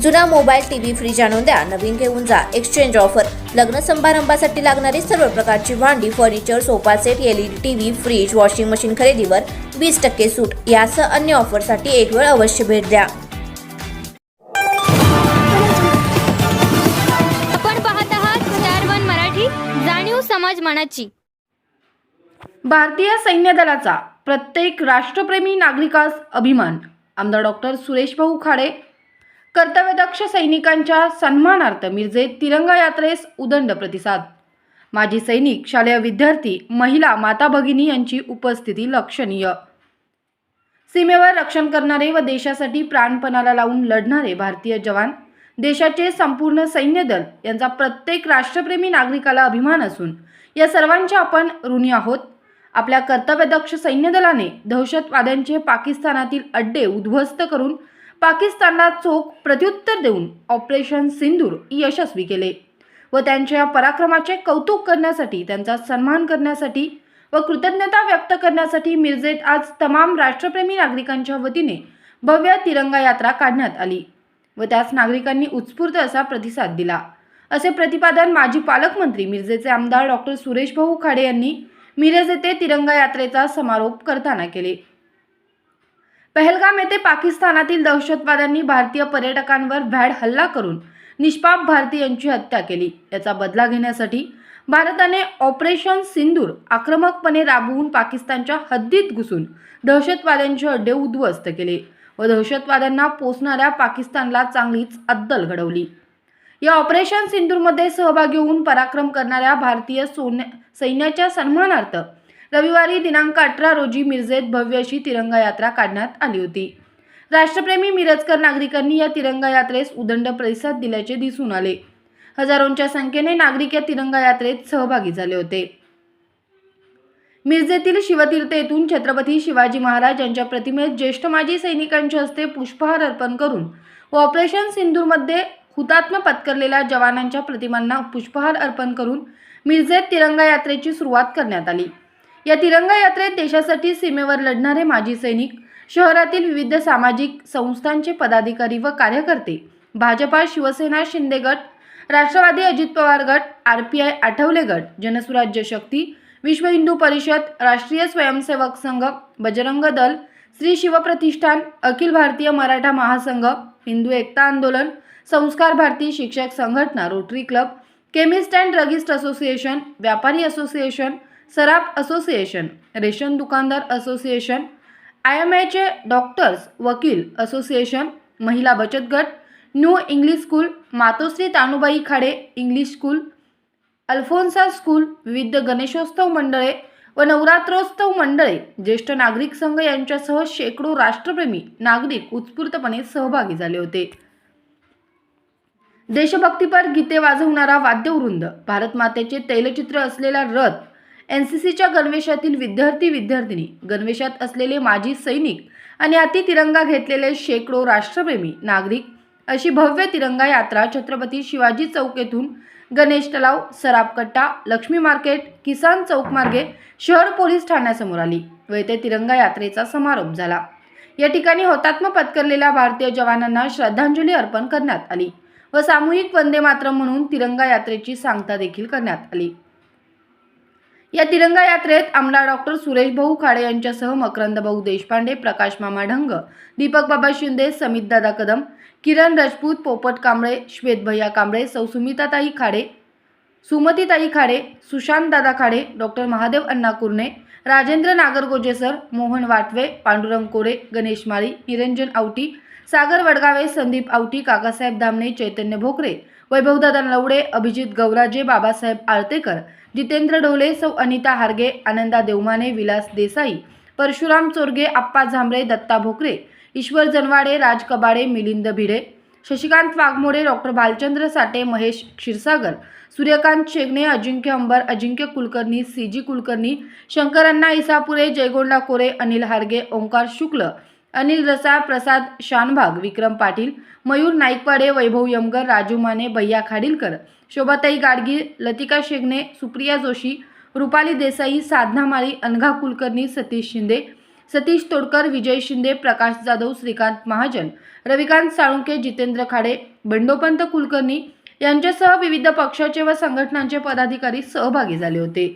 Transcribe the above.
जुना mobile TV fridge आणून द्या. नवीन घेऊन जा. एक्सचेंज ऑफर लग्न समारंभासाठी लागणारी सर्व प्रकारची भांडी furniture sofa set LED TV fridge washing machine खरेदीवर वीस टक्के सूट. यासह अन्य ऑफरसाठी एक वेळ अवश्य भेट द्या. आपण पाहत आहात स्टार वन मराठी जाणीव समाज मनाची. भारतीय सैन्य दलाचा प्रत्येक राष्ट्रप्रेमी नागरिकास अभिमान. आमदार डॉक्टर सुरेश भाऊ खाडे कर्तव्यदक्ष सैनिकांच्या सन्मानार्थ मिरजेत तिरंगा यात्रेस उदंड प्रतिसाद. माजी सैनिक शालेय विद्यार्थी महिला माता भगिनी यांची उपस्थिती लक्षणीय. सीमेवर रक्षण करणारे व देशासाठी प्राणपणाला लावून लढणारे भारतीय जवान देशाचे संपूर्ण सैन्य दल यांचा प्रत्येक राष्ट्रप्रेमी नागरिकाला अभिमान असून या सर्वांच्या आपण ऋणी आहोत. आपल्या कर्तव्यदक्ष सैन्यदलाने दहशतवाद्यांचे पाकिस्तानातील अड्डे उद्ध्वस्त करून पाकिस्तानला चोख प्रत्युत्तर देऊन ऑपरेशन सिंदूर यशस्वी केले व त्यांच्या पराक्रमाचे कौतुक करण्यासाठी त्यांचा सन्मान करण्यासाठी व कृतज्ञता व्यक्त करण्यासाठी मिरजेत आज तमाम राष्ट्रप्रेमी नागरिकांच्या वतीने भव्य तिरंगा यात्रा काढण्यात आली व त्यास नागरिकांनी उत्स्फूर्त असा प्रतिसाद दिला. असे प्रतिपादन माजी पालकमंत्री मिरजेचे आमदार डॉक्टर सुरेश भाऊ खाडे यांनी मिरज येथे तिरंगा यात्रेचा समारोप करताना केले. पहलगाम येथे पाकिस्तानातील दहशतवाद्यांनी भारतीय पर्यटकांवर भॅड हल्ला करून निष्पाप भारतीयांची हत्या केली. याचा बदला घेण्यासाठी भारताने ऑपरेशन सिंदूर आक्रमकपणे राबवून पाकिस्तानच्या हद्दीत घुसून दहशतवाद्यांचे अड्डे उद्ध्वस्त केले व दहशतवाद्यांना पोचणाऱ्या पाकिस्तानला चांगलीच अद्दल घडवली. या ऑपरेशन सिंदूरमध्ये सहभागी होऊन पराक्रम करणाऱ्या भारतीय सोन्या सैन्याच्या सन्मानार्थ रविवारी दिनांक अठरा रोजी मिरजेत भव्य अशी तिरंगा यात्रा काढण्यात आली होती. राष्ट्रप्रेमी मिरजकर नागरिकांनी या तिरंगा यात्रेस उदंड प्रतिसाद दिल्याचे दिसून आले. हजारोंच्या संख्येने नागरिक या तिरंगा यात्रेत सहभागी झाले होते. मिरजेतील शिवतीर्थ येथून छत्रपती शिवाजी महाराज यांच्या प्रतिमेत ज्येष्ठ माजी सैनिकांच्या हस्ते पुष्पहार अर्पण करून व ऑपरेशन सिंधूरमध्ये हुतात्म पत्करलेल्या जवानांच्या प्रतिमांना पुष्पहार अर्पण करून मिरजेत तिरंगा यात्रेची सुरुवात करण्यात आली. या तिरंगा यात्रेत देशासाठी सीमेवर लढणारे माजी सैनिक शहरातील विविध सामाजिक संस्थांचे पदाधिकारी व कार्यकर्ते भाजपा शिवसेना शिंदे गट राष्ट्रवादी अजित पवार गट आर पी आय आठवले गट जनसुराज्य शक्ती विश्व हिंदू परिषद राष्ट्रीय स्वयंसेवक संघ बजरंग दल श्री शिवप्रतिष्ठान अखिल भारतीय मराठा महासंघ हिंदू एकता आंदोलन संस्कार भारती शिक्षक संघटना Rotary Club chemist and druggist association व्यापारी असोसिएशन सराफ असोसिएशन रेशन दुकानदार असोसिएशन आय एम आयचे डॉक्टर्स वकील असोसिएशन महिला बचत गट new English school Matoshri Tanubai Khade English school Alphonsa school विविध गणेशोत्सव मंडळे व नवरात्रोत्सव मंडळे ज्येष्ठ नागरिक संघ यांच्यासह शेकडो राष्ट्रप्रेमी नागरिक उत्स्फूर्तपणे सहभागी झाले होते. देशभक्तीपर गीते वाजवणारा वाद्यवृंद भारत मातेचे तैलचित्र असलेला रथ एन सी सीच्या गणवेशातील विद्यार्थी विद्यार्थिनी गणवेशात असलेले माजी सैनिक आणि अति तिरंगा घेतलेले शेकडो राष्ट्रप्रेमी नागरिक अशी भव्य तिरंगा यात्रा छत्रपती शिवाजी चौक येथून गणेश तलाव सरापकट्टा लक्ष्मी मार्केट किसान चौक मार्गे शहर पोलीस ठाण्यासमोर आली व येथे तिरंगा यात्रेचा समारोप झाला. या ठिकाणी हुतात्मा पत्करलेल्या भारतीय जवानांना श्रद्धांजली अर्पण करण्यात आली व सामूहिक वंदे मातरम म्हणून तिरंगा यात्रेची सांगता देखील करण्यात आली. या तिरंगा यात्रेत आमदार डॉक्टर सुरेश भाऊ खाडे यांच्यासह मकरंद भाऊ देशपांडे प्रकाश मामा ढंग दीपक बाबा शिंदे समित दादा कदम किरण राजपूत पोपट कांबळे श्वेत भैया कांबळे सौ सुमिताताई Khade Sumatitai Khade Sushant Dada Khade doctor Mahadev Anna Kurne Rajendra Nagargoje sir Mohan Vatve Pandurang Kore Ganesh Mali Niranjan Awati Sagar Vadgave Sandeep Awati Kakasaheb Dhamne Chaitanya Bhokare Vaibhavdada Lavade Abhijit Gauraje Babasaheb Altekar Jitendra Dhole Sau Anita Harge Ananda Devmane Vilas Desai Parshuram Chorge Appa Zambare Datta Bhokare Ishwar Janwade Raj Kabade Milind Bhide Shashikant Waghmode doctor Bhalchandra Sathe Mahesh Kshirsagar Suryakant Shegane Ajinkya Ambar Ajinkya Kulkarni C G Kulkarni Shankaranna Isapure Jaygonda Kore Anil Harge Omkar Shukla Anil Rasal प्रसाद शानभाग विक्रम पाटील मयूर नाईकवाडे वैभव यमगर राजू माने भैया खाडीलकर शोभाताई गाडगी लतिका शेगणे सुप्रिया जोशी रुपाली देसाई साधना माळी अनघा कुलकर्णी सतीश शिंदे सतीश तोडकर विजय शिंदे प्रकाश जाधव श्रीकांत महाजन रविकांत साळुंके जितेंद्र खाडे बंडोपंत कुलकर्णी यांच्यासह विविध पक्षाचे व संघटनांचे पदाधिकारी सहभागी झाले होते.